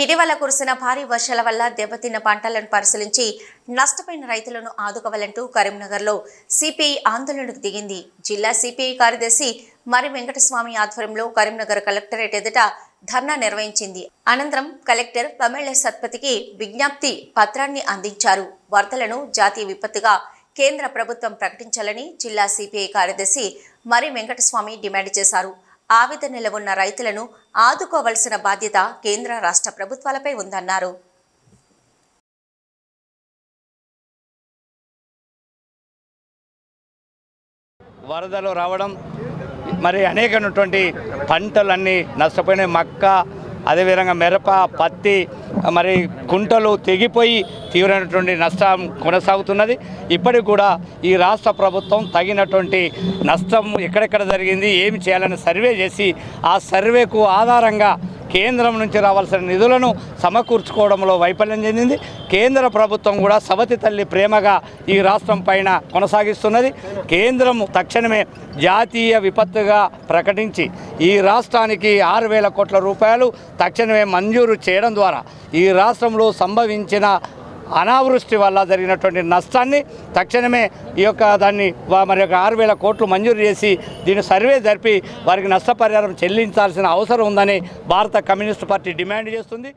ఇటీవల కురిసిన భారీ వర్షాల వల్ల దెబ్బతిన్న పంటలను పరిశీలించి నష్టపోయిన రైతులను ఆదుకోవాలంటూ కరీంనగర్లో సిపిఐ ఆందోళనకు దిగింది. జిల్లా సిపిఐ కార్యదర్శి మరి వెంకటస్వామి ఆధ్వర్యంలో కరీంనగర్ కలెక్టరేట్ ఎదుట ధర్నా నిర్వహించింది. అనంతరం కలెక్టర్ పమెళ్ళ సత్పతికి విజ్ఞప్తి పత్రాన్ని అందించారు. వరదలను జాతీయ విపత్తుగా కేంద్ర ప్రభుత్వం ప్రకటించాలని జిల్లా సిపిఐ కార్యదర్శి మరి వెంకటస్వామి డిమాండ్ చేశారు. ఆవేదనలో ఉన్న రైతులను ఆదుకోవలసిన బాధ్యత కేంద్ర రాష్ట్ర ప్రభుత్వాలపై ఉందన్నారు. వరదలు రావడం మరి అనేకమైనటువంటి పంటలన్నీ నష్టపోయినాయి. మక్క అదేవిధంగా మిరప పత్తి మరి కుంటలు తెగిపోయి తీవ్రమైనటువంటి నష్టం కొనసాగుతున్నది. ఇప్పటికి కూడా ఈ రాష్ట్ర ప్రభుత్వం తగినటువంటి నష్టం ఎక్కడెక్కడ జరిగింది ఏమి చేయాలని సర్వే చేసి ఆ సర్వేకు ఆధారంగా కేంద్రం నుంచి రావాల్సిన నిధులను సమకూర్చుకోవడంలో వైఫల్యం చెందింది. కేంద్ర ప్రభుత్వం కూడా సవతి తల్లి ప్రేమగా ఈ రాష్ట్రం పైన కొనసాగిస్తున్నది. కేంద్రం తక్షణమే జాతీయ విపత్తుగా ప్రకటించి ఈ రాష్ట్రానికి ఆరు వేల కోట్ల రూపాయలు తక్షణమే మంజూరు చేయడం ద్వారా ఈ రాష్ట్రంలో సంభవించిన అనావృష్టి వల్ల జరిగినటువంటి నష్టాన్ని తక్షణమే ఈ యొక్క దాన్ని మరి యొక్క ఆరు వేల కోట్లు మంజూరు చేసి దీని సర్వే జరిపి వారికి నష్టపరిహారం చెల్లించాల్సిన అవసరం ఉందని భారత కమ్యూనిస్ట్ పార్టీ డిమాండ్ చేస్తుంది.